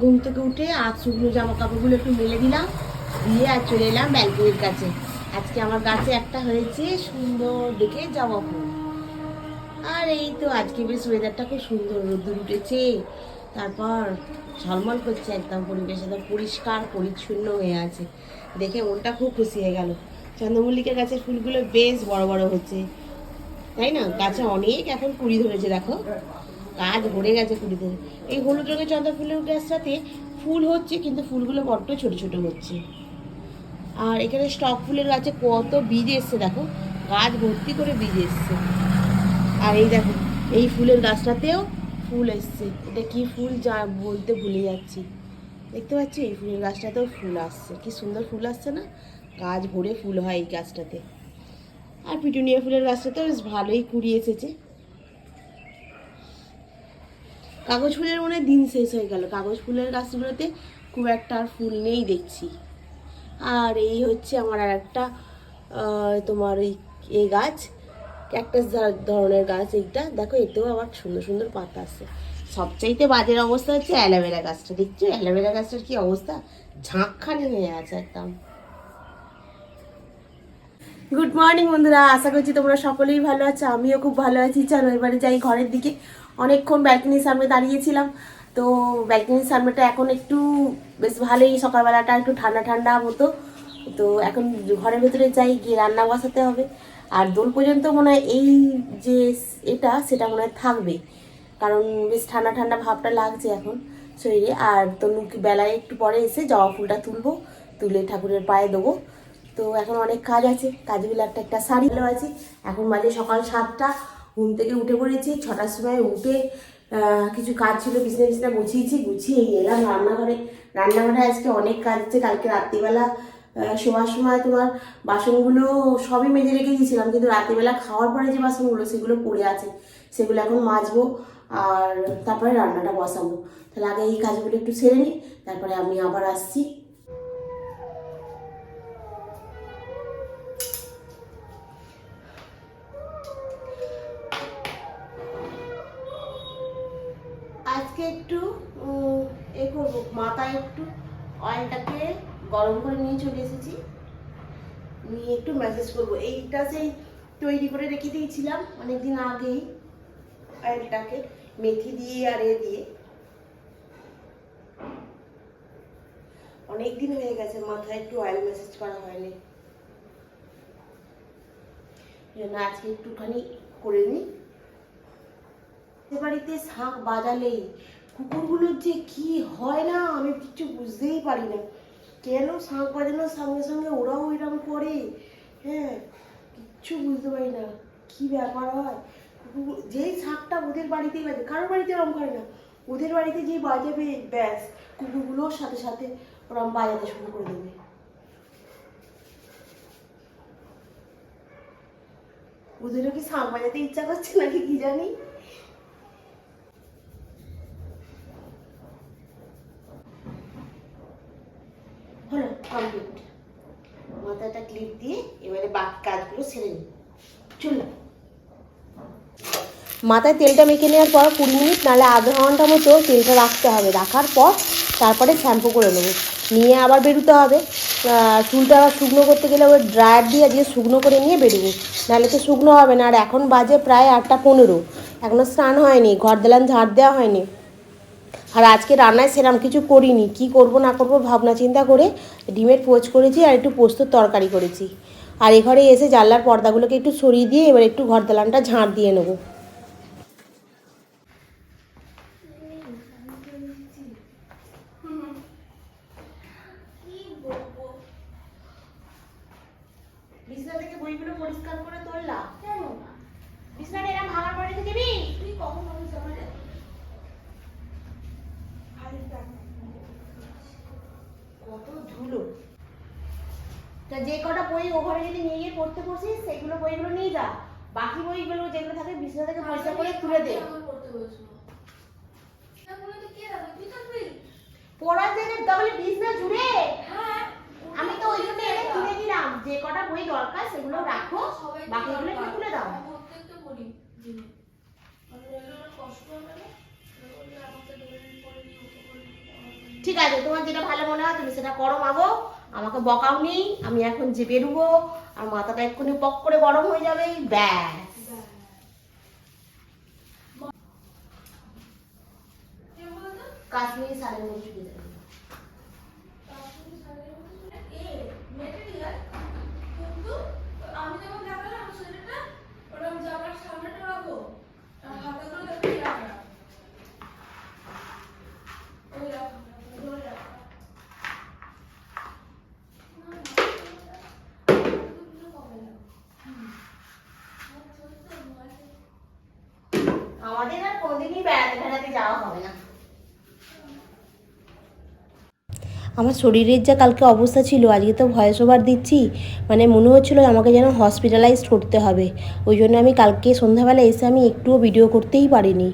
ঘুম থেকে উঠে আর শুকনো জামা কাপড়গুলো একটু মেলে দিলাম, দিয়ে আর চলে এলাম ব্যালকনির কাছে। আজকে আমার গাছে একটা হয়েছে সুন্দর দেখে জবা ফুল আর এই তো আজকে বেশ ওয়েদারটা খুব সুন্দর, রোদ্দুর উঠেছে। তারপর ঝলমল করছে একদম, পরিবেশ একদম পরিষ্কার, পরিচ্ছন্ন হয়ে আছে। দেখে মনটা খুব খুশি হয়ে গেল। চন্দ্রমল্লিকা গাছের ফুলগুলো বেশ বড় বড় হচ্ছে। তাই না? গাছে অনেক এখন কুড়ি ধরেছে, দেখো। গাছ ভরে গেছে কুড়ি ধরে এই হলুদ রঙের চন্দ্র ফুলের গাছটাতে ফুল হচ্ছে, কিন্তু ফুলগুলো বড্ড ছোট ছোট হচ্ছে। আর এখানে স্টক ফুলের গাছে কত বীজ এসছে দেখো, গাছ ভর্তি করে বীজ এসছে। আর এই দেখো, এই ফুলের গাছটাতেও ফুল এসছে। এটা কি ফুল যা বলতে ভুলে যাচ্ছি। দেখতে পাচ্ছি, এই ফুলের গাছটাতেও ফুল আসছে। কি সুন্দর ফুল আসছে না? গাছ ভরে ফুল হয় এই গাছটাতে। আর পিটুনিয়া ফুলের গাছটাতেও বেশ ভালোই কুড়ি এসেছে। কাগজ ফুলের মনে দিন শেষ হয়ে গেল। কাগজ ফুলের গাছগুলোতে খুব একটা আর ফুল নেই দেখছি। আর এই হচ্ছে আমার আর একটা তোমার এই এই গাছ ক্যাকটাস ধরনের গাছ এইটা। দেখো, এতেও আবার সুন্দর সুন্দর পাতা আছে। সবচাইতে বাজের অবস্থা হচ্ছে অ্যালোভেরা গাছটা। দেখছ? অ্যালোভেরা গাছটার কি অবস্থা? ঝাঁকখানি হয়ে আছে একদম। গুড মর্নিং বন্ধুরা, আশা করছি তোমরা সকলেই ভালো আছো, আমিও খুব ভালো আছি। চলো এবারে যাই ঘরের দিকে। অনেকক্ষণ ব্যালকনির সামনে দাঁড়িয়েছিলাম। তো ব্যালকনির সামনেটা এখন একটু বেশ ভালোই, সকালবেলাটা একটু ঠান্ডা ঠান্ডা মতো। তো এখন ঘরের ভেতরে যাই, গিয়ে রান্না বসাতে হবে। আর দোল পর্যন্ত মনে হয় এই যে এটা, সেটা মনে হয় থাকবে। কারণ বেশ ঠান্ডা ঠান্ডা ভাবটা লাগছে এখন শরীরে। আর তনুকে বেলায় একটু পরে এসে জবা ফুলটা তুলবো, তুলে ঠাকুরের পায়ে দেবো। তো এখন অনেক কাজ আছে। কাজগুলো একটা একটা শাড়ি ভালো আছে। এখন বাজে সকাল সাতটা। ঘুম থেকে উঠে পড়েছি, ছটার সময় উঠে কিছু কাজ ছিল, বিছনা বিছনা গুছিয়েছি, গুছিয়ে এলাম রান্নাঘরে। রান্নাঘরে আজকে অনেক কাজ আছে, কালকে রাত্রিবেলা শোয়ার সময় তোমার বাসনগুলো সবই মেজে রেখে দিয়েছিলাম কিন্তু রাত্রিবেলা খাওয়ার পরে যে বাসনগুলো, সেগুলো পড়ে আছে, সেগুলো এখন মাজবো আর তারপরে রান্নাটা বসাবো। তাহলে আগে এই কাজগুলো একটু সেরে নিই, তারপরে আমি আবার আসছি। আজকে একটু এ করব, মাথায় একটু অয়েলটাকে গরম করে নিয়ে চলে এসেছি। নিয়ে একটু ম্যাসেজ করব। এইটা সেই তৈরি করে রেখে দিয়েছিলাম অনেকদিন আগেই অয়েলটাকে মেথি দিয়ে আর এ দিয়ে। অনেক দিন হয়ে গেছে, মাথায় একটু অয়েল ম্যাসেজ করা হয়নি। জন্য আজকে একটুখানি করে নিই। বাড়িতে শাঁখ বাজালেই কুকুরগুলোর যে কি হয় না, আমি কিছু বুঝতেই পারি না। কেন শাঁখ বাজানোর সঙ্গে সঙ্গে ওরাও এরকম করে? হ্যাঁ কিচ্ছু বুঝতে পারি না। কি ব্যাপার হয়? যেই শাঁখটা ওদের বাড়িতেই বাজে, কারোর বাড়িতে এরকম করে না। ওদের বাড়িতে যেই বাজাবে, ব্যাস কুকুরগুলোর সাথে সাথে ওরকম বাজাতে শুরু করে দেবে। ওদেরও কি শাঁখ বাজাতে ইচ্ছা করছে নাকি কি জানি? কমপ্লিট মাথাটা ক্লিপ দিয়ে এবারে বাকি কাজগুলো নিই। মাথায় তেলটা মেখে নেওয়ার পর কুড়ি মিনিট, নাহলে আধা ঘণ্টা মতো তেলটা রাখতে হবে। রাখার পর তারপরে শ্যাম্পু করে নেব। নিয়ে আবার বেরোতে হবে। চুলটা আবার শুকনো করতে গেলে ওই ড্রায়ার দিয়ে দিয়ে শুকনো করে নিয়ে বেরোবো। নাহলে তো শুকনো হবে না। আর এখন বাজে প্রায় আটটা পনেরো। এখনও স্নান হয়নি, ঘর দেলান ঝাড় দেওয়া হয়নি। আর আজকে রান্নায় সেরাম কিছু করিনি। কি করব, না করব ভাবনা চিন্তা করে ডিমের পোচ করেছি আর একটু পোস্তর তরকারি করেছি। আর এ ঘরে এসে জানলার পর্দাগুলোকে একটু সরিয়ে দিয়ে এবার একটু ঘর দালানটা ঝাঁট দিয়ে নেব বিছনা থেকে বইগুলো পরিষ্কার করে তোললাম কেন বিছনাটা এরকম ভাঙার পরে রেখে দিবি তুই কখন মানুষ আমাদের কত ধুলো তা যে কটা বই ও ঘরে যদি নিয়ে গিয়ে পড়তে বসিস, সেগুলো বইগুলো নিয়ে যা। বাকি বইগুলো যেগুলো থাকে বিছনা থেকে পরিষ্কার করে তুলে দে। পড়ার জায়গায় তাহলে বিছনা জুড়ে? আমি তো ওই জন্য এনে তুলে দিলাম। যে কটা বই দরকার, সেগুলো রাখো। বাকিগুলো একটু তুলে দাও। ঠিক আছে, তোমার যেটা ভালো মনে হয় তুমি সেটা করো মাগো। আমাকে বকাও নেই আমি এখন যে বেরুবো আর মাথাটা এক্ষুনি পক করে গরম হয়ে যাবে ব্যাস। কাশ্মীরি শাড়ির মধ্যে দিয়ে দেবে। আমি যেমন দেখালাম শরীরটা ওরকম জামার সামনেটা রাখো আর হাতে করে দেখো এই রাখা ওই রাখা ওই রাখা আমাদের আর কোনোদিনই বেড়াতে বেড়াতে আমার শরীরের যা কালকে অবস্থা ছিল, আজকে তো ভয়েস ওভার দিচ্ছি মানে মনে হচ্ছিল আমাকে যেন হসপিটালাইজ করতে হবে। ওই জন্য আমি কালকে সন্ধ্যাবেলা এসে আমি একটুও ভিডিও করতেই পারিনি।